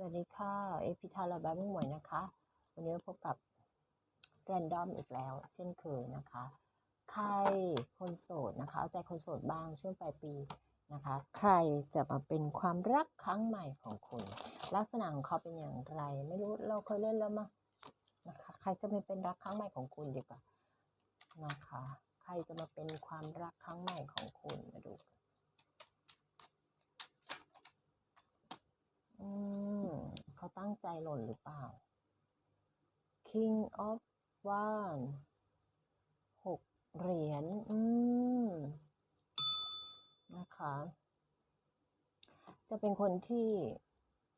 สวัสดีค่ะ เอพิธาราบามุ่งหมวยนะคะ วันนี้พบกับแรนดอมอีกแล้ว เช่นเคยนะคะใครคนโสดนะคะ เอาใจคนโสดบ้างช่วงปลายปีนะคะ ใครจะมาเป็นความรักครั้งใหม่ของคุณ ลักษณะของเขาเป็นอย่างไร ไม่รู้เราเคยเล่นแล้วมั้งนะคะ ใครจะมาเป็นรักครั้งใหม่ของคุณดีกว่านะคะ ใครจะมาเป็นความรักครั้งใหม่ของคุณมาดูอืม เขาตั้งใจหล่นหรือเปล่า King of One หกเหรียญ อืม นะคะ จะเป็นคนที่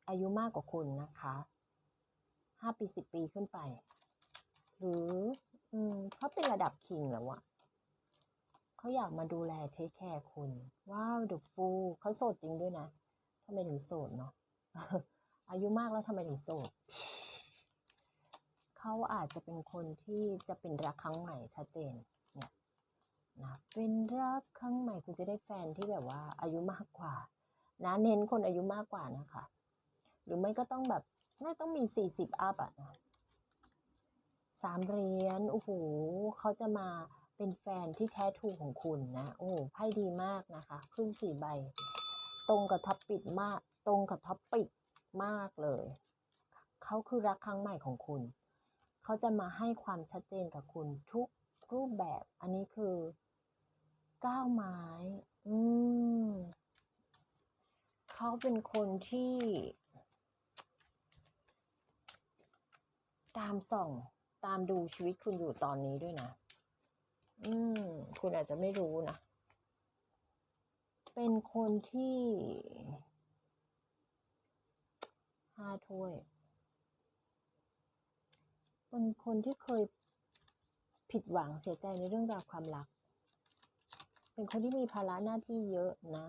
อายุมากกว่าคุณนะคะห้าปีสิบปีขึ้นไป หรือ อืมเขาเป็นระดับคิงแล้วอะเขาอยากมาดูแลเทคแคร์คุณ ว้าวเดอะฟูเขาโสดจริงด้วยนะทำไมถึงโสดเนาะ อายุมากแล้วทำไมถึงโสดเขาอาจจะเป็นคนที่จะเป็นรักครั้งใหม่ชัดเจนเนี่ยนะเป็นรักครั้งใหม่คุณจะได้แฟนที่แบบว่าอายุมากกว่านะเน้นคนอายุมากกว่านะคะ หรือไม่ก็ต้องแบบไม่ต้องมีสี่สิบอัพอะนะสามเหรียญโอ้โหเขาจะมาเป็นแฟนที่แท้ทรูของคุณนะ โอ้โหไพ่ดีมากนะคะ ขึ้นสี่ใบ ตรงกับท็อปปิดมาก ตรงกับท็อปปิด มากเลย เขาคือรักครั้งใหม่ของคุณ เขาจะมาให้ความชัดเจนกับคุณทุกรูปแบบ อันนี้คือก้าวไม้ อืม เขาเป็นคนที่ ตามส่อง ตามดูชีวิตคุณอยู่ตอนนี้ด้วยนะ อืม คุณอาจจะไม่รู้นะ เป็นคนที่ ห้าถ้วย เป็นคนที่เคยผิดหวังเสียใจในเรื่องราวความรัก เป็นคนที่มีภาระหน้าที่เยอะนะ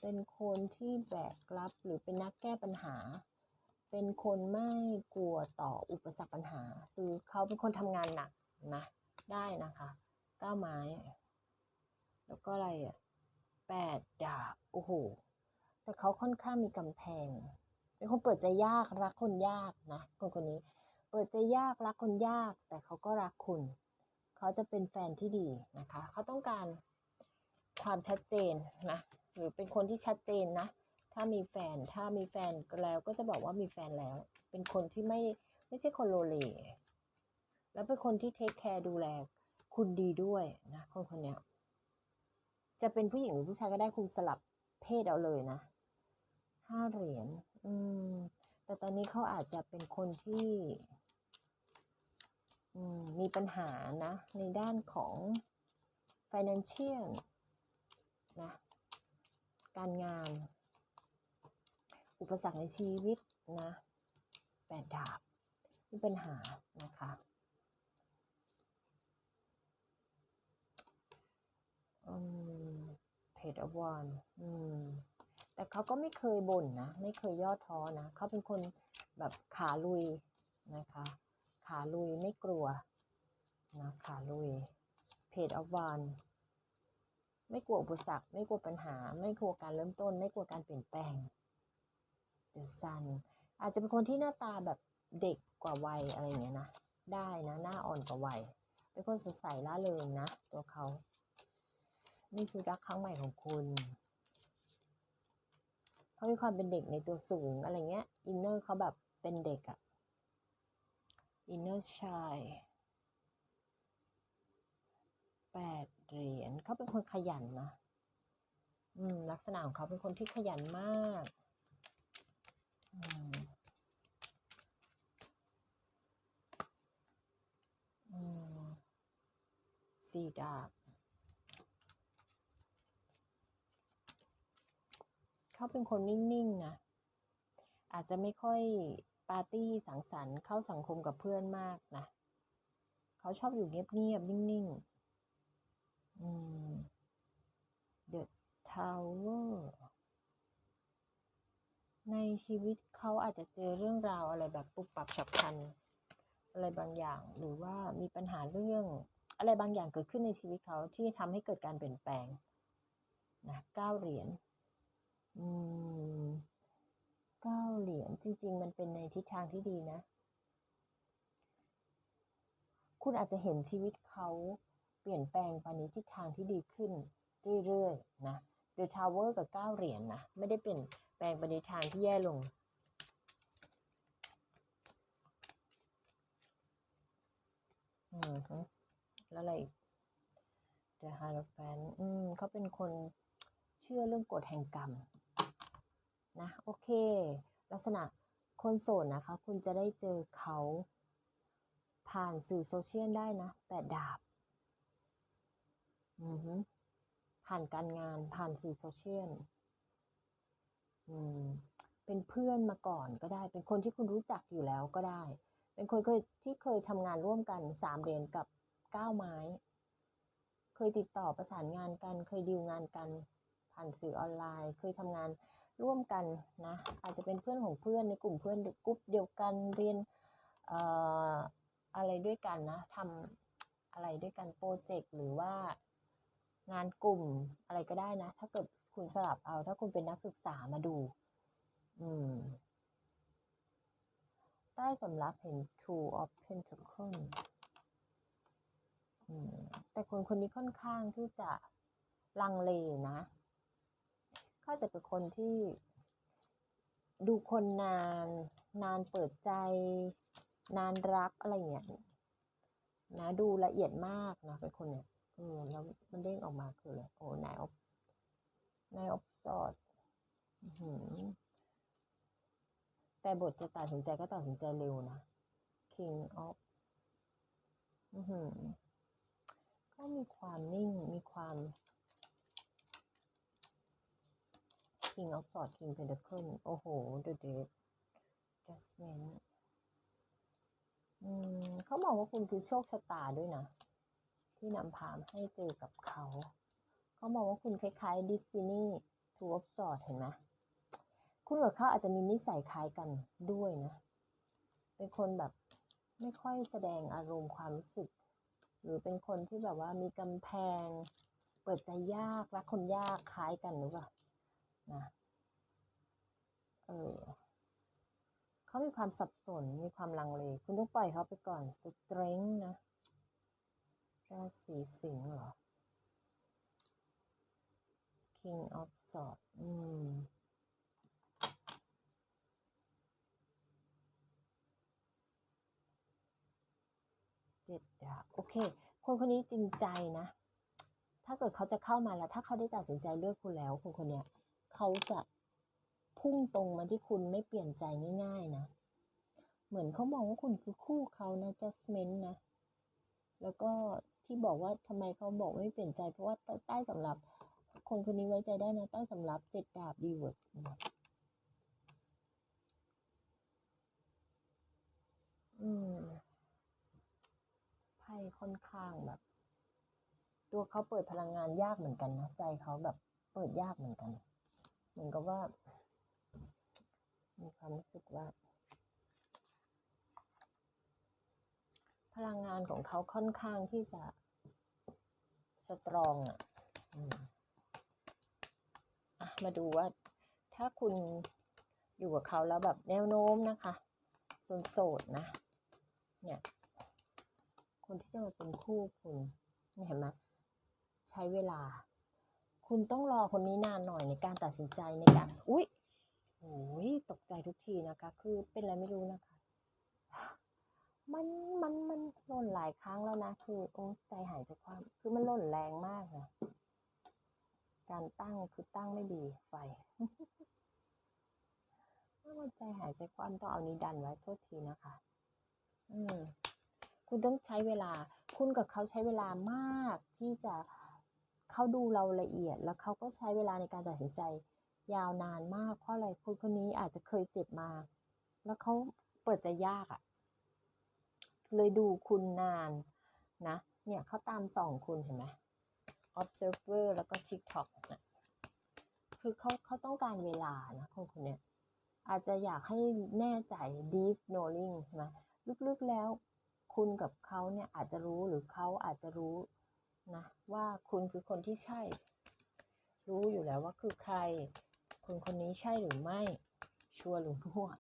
เป็นคนที่แบกรับหรือเป็นนักแก้ปัญหา เป็นคนไม่กลัวต่ออุปสรรคปัญหาหรือเขาเป็นคนทำงานหนักนะ ได้นะคะก้าไม้ แล้วก็อะไรอะแปดดาบ โอ้โห แต่เขาค่อนข้างมีกำแพง เป็นคนเปิดใจยากรักคนยากนะคนคนนี้ เปิดใจยากรักคนยาก แต่เขาก็รักคุณ เขาจะเป็นแฟนที่ดีนะคะ เขาต้องการความชัดเจนนะหรือเป็นคนที่ชัดเจนนะ ถ้ามีแฟนถ้ามีแฟนแล้วก็จะบอกว่ามีแฟนแล้ว เป็นคนที่ไม่ไม่ใช่คนโลเลแล้วเป็นคนที่เทคแคร์ดูแลคุณดีด้วยนะคนคนนี้จะเป็นผู้หญิงหรือผู้ชายก็ได้คุณสลับเพศเอาเลยนะห้าเหรียญ อืม แต่ตอนนี้เขาอาจจะเป็นคนที่ อืม มีปัญหานะ ในด้านของ financial นะ การงาน อุปสรรคในชีวิตนะแปดดาบมีปัญหานะคะอืมเพจอวานอืม แต่เขาก็ไม่เคยบ่นนะ ไม่เคยย่อท้อนะเขาเป็นคนแบบขาลุยนะคะ ขาลุยไม่กลัวนะขาลุยเพจอวานไม่กลัวอุปสรรค ไม่กลัวปัญหา ไม่กลัวการเริ่มต้น ไม่กลัวการเปลี่ยนแปลง The Sun อาจจะเป็นคนที่หน้าตาแบบเด็กกว่าวัยอะไรอย่างเงี้ยนะ ได้นะ หน้าอ่อนกว่าวัย เป็นคนสดใสล่าเริงนะ ตัวเขา นี่คือรักครั้งใหม่ของคุณ เขามีความเป็นเด็กในตัวสูงอะไรเงี้ยอินเนอร์เขาแบบเป็นเด็กอะอินเนอร์ชายแปดเหรียญเขาเป็นคนขยันนะอืมลักษณะของเขาเป็นคนที่ขยันมากอืมอืมสี่ดาบ เขาเป็นคนนิ่งๆนะอาจจะไม่ค่อยปาร์ตี้สังสรรค์เข้าสังคมกับเพื่อนมากนะเขาชอบอยู่เงียบๆนิ่งๆอืม The Tower ในชีวิตเขาอาจจะเจอเรื่องราวอะไรแบบปุบปับฉับพลันอะไรบางอย่าง หรือว่ามีปัญหาเรื่อง อะไรบางอย่างเกิดขึ้นในชีวิตเขาที่ทำให้เกิดการเปลี่ยนแปลงนะเก้าเหรียญ เก้าเหรียญจริง ๆ มันเป็นในทิศทางที่ดีนะ คุณอาจจะเห็นชีวิตเขาเปลี่ยนแปลงไปในทิศทางที่ดีขึ้นเรื่อยๆนะ The Tower กับเก้าเหรียญนะไม่ได้เปลี่ยนแปลงไปในทางที่แย่ลงอืมแล้วอะไรอีก The Hierophant อืมเขาเป็นคนเชื่อเรื่องกฎแห่งกรรม นะโอเค ลักษณะคนโสดนะคะ คุณจะได้เจอเขาผ่านสื่อโซเชียลได้นะแปดดาบอือฮึผ่านการงานผ่านสื่อโซเชียลอืมเป็นเพื่อนมาก่อนก็ได้ เป็นคนที่คุณรู้จักอยู่แล้วก็ได้ เป็นคนเคยที่เคยทำงานร่วมกันสามเหรียญกับเก้าไม้ เคยติดต่อประสานงานกัน เคยดีลงานกันผ่านสื่อออนไลน์ เคยทำงาน ร่วมกันนะอาจจะเป็นเพื่อนของเพื่อนในกลุ่มเพื่อนกลุ่มเดียวกันเรียนอะไรด้วยกันนะทำอะไรด้วยกันโปรเจกต์หรือว่างานกลุ่มอะไรก็ได้นะ ถ้าเกิดคุณสลับเอา ถ้าคุณเป็นนักศึกษามาดู อืม ใต้สำรับเห็น Two of Pentacles อืมแต่คนคนนี้ค่อนข้างที่จะลังเลนะ เขาจะเป็นคนที่ ดูคนนาน นานเปิดใจ นานรักอะไรเงี้ยนะดูละเอียดมากนะเป็นคนเนี่ยเออแล้วมันเด้งออกมาคืออะไรโอ้นายออฟนายออฟสอดหือแต่บทจะตัดสินใจก็ตัดสินใจเร็วนะ King of อือหือก็มีความนิ่งมีความ King of Swords King Pentacle โอ้โห The Death Judgment อืมเขามองว่าคุณคือโชคชะตาด้วยนะ ที่นำพาให้เจอกับเขา เขามองว่าคุณคล้ายๆ Destiny Two of Swords เห็นไหมคุณกับเขาอาจจะมีนิสัยคล้ายกันด้วยนะ เป็นคนแบบไม่ค่อยแสดงอารมณ์ความรู้สึก หรือเป็นคนที่แบบว่ามีกำแพง เปิดใจยากรักคนยากคล้ายกันหรือเปล่า นะเออเขามีความสับสน มีความลังเล คุณต้องปล่อยเขาไปก่อน strength นะ ราศีสิงห์เหรอ King of Swords อืมเจ็ดดาบโอเค คนคนนี้จริงใจนะ ถ้าเกิดเขาจะเข้ามาแล้ว ถ้าเขาได้ตัดสินใจเลือกคุณแล้ว คนคนเนี้ย เขาจะพุ่งตรงมาที่คุณไม่เปลี่ยนใจง่าย ๆนะ เหมือนเขามองว่าคุณคือคู่เขานะ judgment นะ แล้วก็ที่บอกว่าทำไมเขาบอกไม่เปลี่ยนใจ เพราะว่าใต้สำหรับคนคนนี้ไว้ใจได้นะใต้สำหรับเจ็ดดาบดีเวิร์สอืมไพ่ค่อนข้างแบบ ตัวเขาเปิดพลังงานยากเหมือนกันนะ ใจเขาแบบเปิดยากเหมือนกัน กับว่า มีความรู้สึกว่า พลังงานของเขาค่อนข้างที่จะสตรองอะมาดูว่า ถ้าคุณอยู่กับเขาแล้วแบบแนวโน้มนะคะคุณโสดนะ เนี่ย คนที่จะมาเป็นคู่คุณนี่เห็นไหมใช้เวลา คุณต้องรอคนนี้นานหน่อยในการตัดสินใจในการ อุ๊ยโอ้ยตกใจทุกทีนะคะ คือเป็นอะไรไม่รู้นะคะ มัน มัน มันหล่นหลายครั้งแล้วนะ คือโอ้ใจหายใจความ คือมันหล่นแรงมากนะ การตั้งคือตั้งไม่ดีไฟมันใจหายใจความต้องเอานี้ดันไว้โทษทีนะคะ อืมคุณต้องใช้เวลา คุณกับเขาใช้เวลามากที่จะ เขาดูเราละเอียด แล้วเขาก็ใช้เวลาในการตัดสินใจ ยาวนานมาก เพราะอะไรคนคนนี้อาจจะเคยเจ็บมา แล้วเขาเปิดใจยากอะ่ะ เลยดูคุณนานนะ เนี่ยเขาตามส่องคุณเห็นไหม observer แล้วก็ TikTok นะคือเขาเขาต้องการเวลานะคนคนเนี้ยอาจจะอยากให้แน่ใจ deep knowing ใช่ไหมลึกๆแล้วคุณกับเขาเนี่ยอาจจะรู้หรือเขาอาจจะรู้ นะว่าคุณคือคนที่ใช่ รู้อยู่แล้วว่าคือใคร คนคนนี้ใช่หรือไม่ ชัวร์หรือมั่ว